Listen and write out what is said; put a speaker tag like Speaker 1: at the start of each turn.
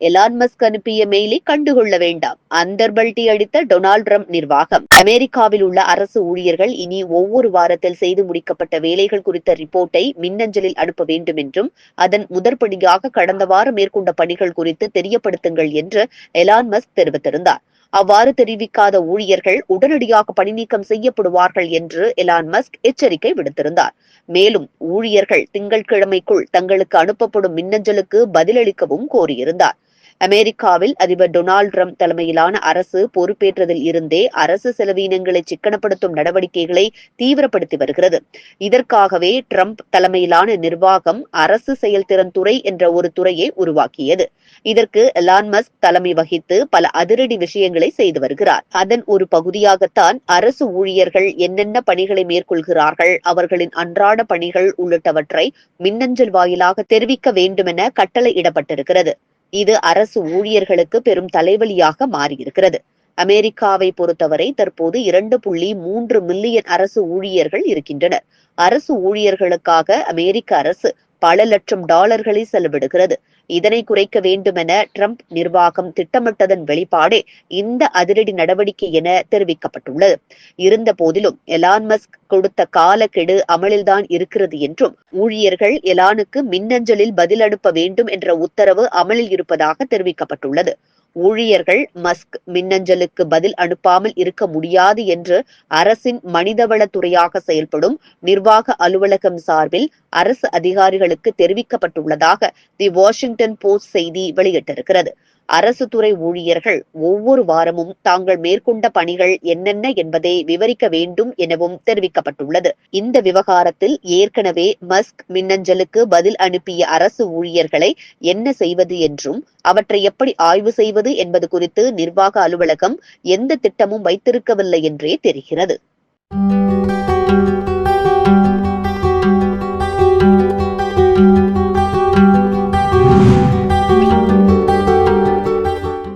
Speaker 1: Elon Musk அனுப்பிய மெயிலை கண்டுகொள்ள வேண்டாம். அந்தர்பல்டி அடித்த டொனால்ட் ட்ரம்ப் நிர்வாகம். அமெரிக்காவில் உள்ள அரசு ஊழியர்கள் இனி ஒவ்வொரு வாரத்தில் செய்து முடிக்கப்பட்ட வேலைகள் குறித்த ரிப்போர்ட்டை மின்னஞ்சலில் அனுப்ப வேண்டும் என்றும் அதன் முதற்படியாக கடந்த வாரம் மேற்கொண்ட பணிகள் குறித்து தெரியப்படுத்துங்கள் என்று எலான் மஸ்க் தெரிவித்திருந்தார். அவ்வாறு தெரிவிக்காத ஊழியர்கள் உடனடியாக பணிநீக்கம் செய்யப்படுவார்கள் என்று எலான் மஸ்க் எச்சரிக்கை விடுத்திருந்தார். மேலும் ஊழியர்கள் திங்கட்கிழமைக்குள் தங்களுக்கு அனுப்பப்படும் மின்னஞ்சலுக்கு பதிலளிக்கவும் கோரியிருந்தார். அமெரிக்காவில் அதிபர் டொனால்ட் ட்ரம்ப் தலைமையிலான அரசு பொறுப்பேற்றதில் இருந்தே அரசு செலவீனங்களை சிக்கனப்படுத்தும் நடவடிக்கைகளை தீவிரப்படுத்தி வருகிறது. இதற்காகவே ட்ரம்ப் தலைமையிலான நிர்வாகம் அரசு செயல்திறன் துறை என்ற ஒரு துறையை உருவாக்கியது. இதற்கு எலான் மஸ்க் தலைமை வகித்து பல அதிரடி விஷயங்களை செய்து வருகிறார். அதன் ஒரு பகுதியாகத்தான் அரசு ஊழியர்கள் என்னென்ன பணிகளை மேற்கொள்கிறார்கள் அவர்களின் அன்றாட பணிகள் உள்ளிட்டவற்றை மின்னஞ்சல் வாயிலாக தெரிவிக்க வேண்டுமென கட்டளையிடப்பட்டிருக்கிறது இது அரசு ஊழியர்களுக்கு பெரும் தலைவலியாக மாறியிருக்கிறது. அமெரிக்காவை பொறுத்தவரை தற்போது இரண்டு புள்ளி மூன்று மில்லியன் அரசு ஊழியர்கள் இருக்கின்றனர். அரசு ஊழியர்களுக்காக அமெரிக்க அரசு பல லட்சம் டாலர்களை செலவிடுகிறது. இதனை குறைக்க வேண்டுமென ட்ரம்ப் நிர்வாகம் திட்டமிட்டதன் வெளிப்பாடே இந்த அதிரடி நடவடிக்கை என தெரிவிக்கப்பட்டுள்ளது. இருந்த போதிலும் எலான் மஸ்க் கொடுத்த காலக்கெடு அமலில்தான் இருக்கிறது என்றும் ஊழியர்கள் எலானுக்கு மின்னஞ்சலில் பதில் அனுப்ப வேண்டும் என்ற உத்தரவு அமலில் இருப்பதாக தெரிவிக்கப்பட்டுள்ளது. ஊழியர்கள் மஸ்க் மின்னஞ்சலுக்கு பதில் அனுப்பாமல் இருக்க முடியாது என்று அரசின் மனிதவளத்துறையாக செயல்படும் நிர்வாக அலுவலகம் சார்பில் அரசு அதிகாரிகளுக்கு தெரிவிக்கப்பட்டுள்ளதாக தி வாஷிங்டன் போஸ்ட் செய்தி வெளியிட்டிருக்கிறது. அரசு துறை ஊழியர்கள் ஒவ்வொரு வாரமும் தாங்கள் மேற்கொண்ட பணிகள் என்னென்ன என்பதை விவரிக்க வேண்டும் எனவும் தெரிவிக்கப்பட்டுள்ளது. இந்த விவகாரத்தில் ஏற்கனவே மஸ்க் மின்னஞ்சலுக்கு பதில் அனுப்பிய அரசு ஊழியர்களை என்ன செய்வது என்றும் அவற்றை எப்படி ஆய்வு செய்வது என்பது குறித்து நிர்வாக அலுவலகம் எந்த திட்டமும் வைத்திருக்கவில்லை என்றே தெரிகிறது.